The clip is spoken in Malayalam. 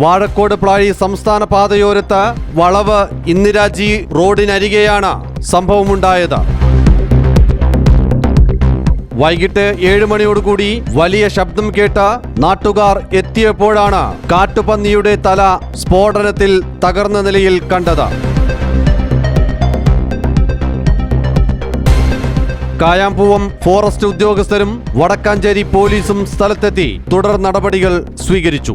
വാഴക്കോട് പ്ലാഴി സംസ്ഥാന പാതയോരത്ത് വളവ് ഇന്ദിരാജി റോഡിനരികെയാണ് സംഭവമുണ്ടായത്. വൈകിട്ട് ഏഴ് മണിയോടുകൂടി വലിയ ശബ്ദം കേട്ട നാട്ടുകാർ എത്തിയപ്പോഴാണ് കാട്ടുപന്നിയുടെ തല സ്ഫോടനത്തിൽ തകർന്ന നിലയിൽ കണ്ടത്. കായാമ്പൂവം ഫോറസ്റ്റ് ഉദ്യോഗസ്ഥരും വടക്കാഞ്ചേരി പോലീസും സ്ഥലത്തെത്തി തുടർ നടപടികൾ സ്വീകരിച്ചു.